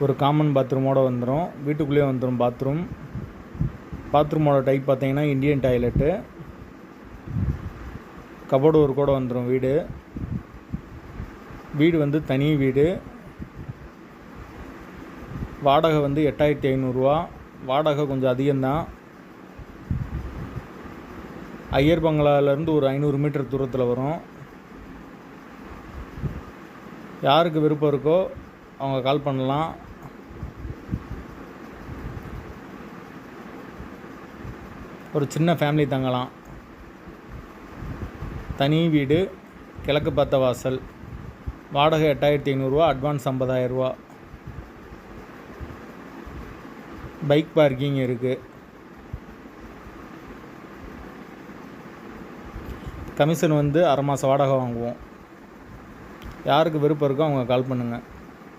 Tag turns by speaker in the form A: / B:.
A: ஒரு காமன் பாத்ரூமோடு வந்துடும் வீட்டுக்குள்ளேயே வந்துடும் பாத்ரூம் பாத்ரூமோட டைப் பார்த்தீங்கன்னா இந்தியன் டாய்லெட்டு கபோர்டு ஒரு கூட வந்துடும் வீடு. வீடு வந்து தனி வீடு. வாடகை வந்து எட்டாயிரத்தி ஐநூறுரூவா வாடகை கொஞ்சம் அதிகம்தான். ஐயர் பங்களாலேருந்து ஒரு ஐநூறு மீட்டர் தூரத்தில் வரும். யாருக்கு விருப்பம் இருக்கோ அவங்க கால் பண்ணலாம். ஒரு சின்ன ஃபேமிலி தங்கலாம். தனி வீடு கிழக்கு பார்த்த வாசல். வாடகை எட்டாயிரத்தி ஐநூறுரூவா அட்வான்ஸ் ஐம்பதாயிரரூவா பைக் பார்க்கிங் இருக்குது கமிஷன் வந்து அரை மாதம் வாடகை வாங்குவோம். யாருக்கு விருப்பம் இருக்கோ அவங்க கால் பண்ணுங்கள்